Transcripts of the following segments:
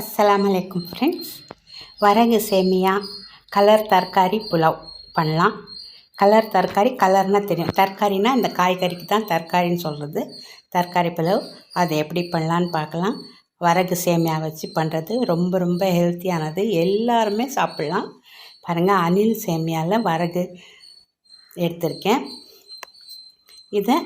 அஸ்லாமலைக்கும் friends வரகு சேமியா colour தர்காரி pulao பண்ணலாம். கலர் தர்காரி கலர்னால் தெரியும். தர்காரினா இந்த காய்கறிக்கு தான் தர்காரின்னு சொல்கிறது தர்காரி புலாவ் அதை எப்படி பண்ணலான்னு பார்க்கலாம். வரகு சேமியா வச்சு பண்ணுறது ரொம்ப ரொம்ப ஹெல்த்தியானது எல்லாருமே சாப்பிட்லாம். பாருங்கள் அணில் சேமியாவில் வரகு எடுத்திருக்கேன். இதை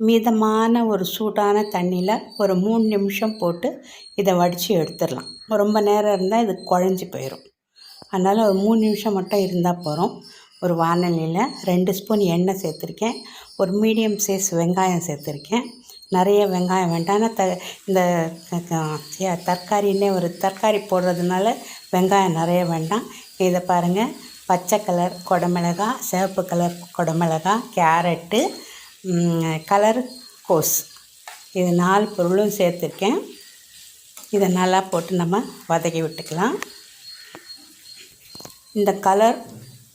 மிதமான ஒரு சூடான தண்ணியில் ஒரு மூணு நிமிஷம் போட்டு இதை வடித்து எடுத்துடலாம். ரொம்ப நேரம் இருந்தால் இது குழஞ்சி போயிடும் அதனால் ஒரு மூணு நிமிஷம் மட்டும் இருந்தால் போகிறோம் ஒரு வானலியில் ரெண்டு ஸ்பூன் எண்ணெய் சேர்த்துருக்கேன். ஒரு மீடியம் சைஸ் வெங்காயம் சேர்த்துருக்கேன். நிறைய வெங்காயம் வேண்டாம். த இந்த தற்காரின்னே ஒரு தற்காரி போடுறதுனால வெங்காயம் நிறைய வேண்டாம். இதை பாருங்கள் பச்சை கலர் குடமிளகா சிவப்பு கலர் குடமிளகா கேரட்டு கலர் கோஸ். இது நாலு பொருளும் சேர்த்துருக்கேன். இதை நல்லா போட்டு நம்ம வதக்கி விட்டுக்கலாம். இந்த கலர்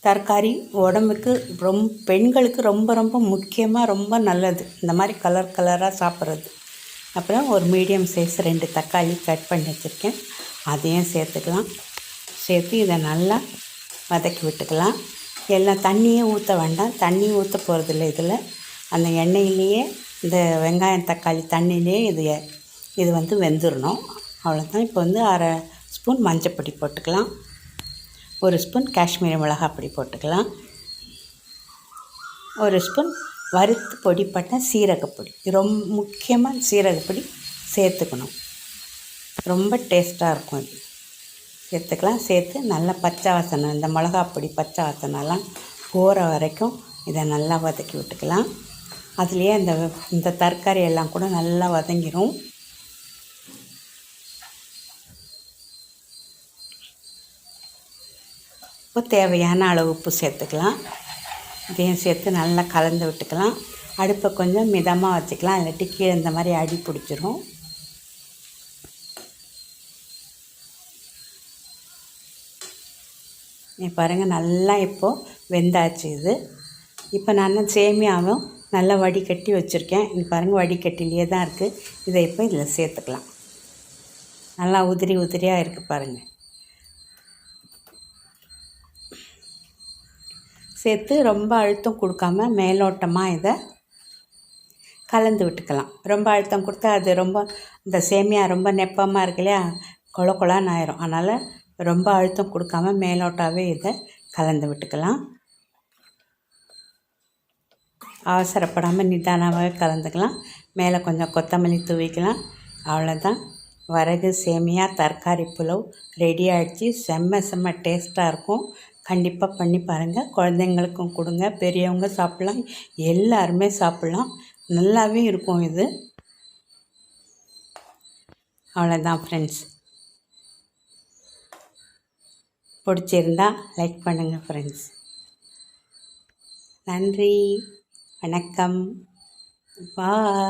தற்காரி உடம்புக்கு ரொம்ப பெண்களுக்கு ரொம்ப ரொம்ப முக்கியமாக ரொம்ப நல்லது. இந்த மாதிரி கலர் கலராக சாப்பிட்றது. அப்புறம் ஒரு மீடியம் சைஸ் ரெண்டு தக்காளி கட் பண்ணி வச்சுருக்கேன். அதையும் சேர்த்துக்கலாம். சேர்த்து இதை நல்லா வதக்கி விட்டுக்கலாம். எல்லாம் தண்ணியே ஊற்ற வேண்டாம். தண்ணி ஊற்ற போகிறதில்ல இதில். அந்த எண்ணெயிலேயே இந்த வெங்காயம் தக்காளி தண்ணியிலே இது இது வந்து வெந்துடணும் அவ்வளோதான் இப்போ வந்து அரை ஸ்பூன் மஞ்சப்பொடி போட்டுக்கலாம். ஒரு ஸ்பூன் காஷ்மீரி மிளகாப்பொடி போட்டுக்கலாம். ஒரு ஸ்பூன் வறுத்து பொடிப்பட்ட சீரகப்பொடி ரொம்ப முக்கியமாக சீரகப்பொடி சேர்த்துக்கணும். ரொம்ப டேஸ்ட்டாக இருக்கும் இது. சேர்த்துக்கலாம். சேர்த்து நல்லா பச்சை வாசனை இந்த மிளகாப்பொடி பச்சை வாசனைலாம் போகிற வரைக்கும் இதை நல்லா வதக்கி விட்டுக்கலாம். அதுலேயே இந்த இந்த தரக்காரி எல்லாம் கூட நல்லா வதங்கிடும் இப்போ தேவையான அளவு உப்பு சேர்த்துக்கலாம். இதையும் சேர்த்து நல்லா கலந்து விட்டுக்கலாம். அடுப்பை கொஞ்சம் மிதமாக வச்சுக்கலாம். இல்லாட்டி கீழே இந்த மாதிரி அடி பிடிச்சிரும். பாருங்கள் நல்லா இப்போது வெந்தாச்சு இது. இப்போ நான் சேமியாவும் நல்லா வடிகட்டி வச்சுருக்கேன். இது பாருங்கள் வடிகட்டிலேயே தான் இருக்குது இதை இப்போ இதில் சேர்த்துக்கலாம். நல்லா உதிரி உதிரியாக இருக்குது பாருங்கள் சேர்த்து ரொம்ப அழுத்தம் கொடுக்காம மேலோட்டமாக இதை கலந்து விட்டுக்கலாம். ரொம்ப அழுத்தம் கொடுத்தா அது ரொம்ப இந்த சேமியா ரொம்ப நெப்பமாக இருக்கு இல்லையா? கொல கொலான்னு ஆயிரும். அதனால் ரொம்ப அழுத்தம் கொடுக்காம மேலோட்டாவே இதை கலந்து விட்டுக்கலாம். அவசரப்படாமல் நிதானமாக கலந்துக்கலாம். மேலே கொஞ்சம் கொத்தமல்லி தூவிக்கலாம். அவ்வளோதான் வரகு சேமியா தர்காரி புலவ் ரெடி ஆகிடுச்சு செம்ம செம்ம டேஸ்ட்டாக இருக்கும். கண்டிப்பாக பண்ணி பாருங்கள் குழந்தைங்களுக்கும் கொடுங்க. பெரியவங்க சாப்பிட்லாம். எல்லாருமே சாப்பிட்லாம். நல்லாவே இருக்கும் இது. அவ்வளோதான் ஃப்ரெண்ட்ஸ் பிடிச்சிருந்தா லைக் பண்ணுங்கள் ஃப்ரெண்ட்ஸ் நன்றி. வணக்கம். பாய்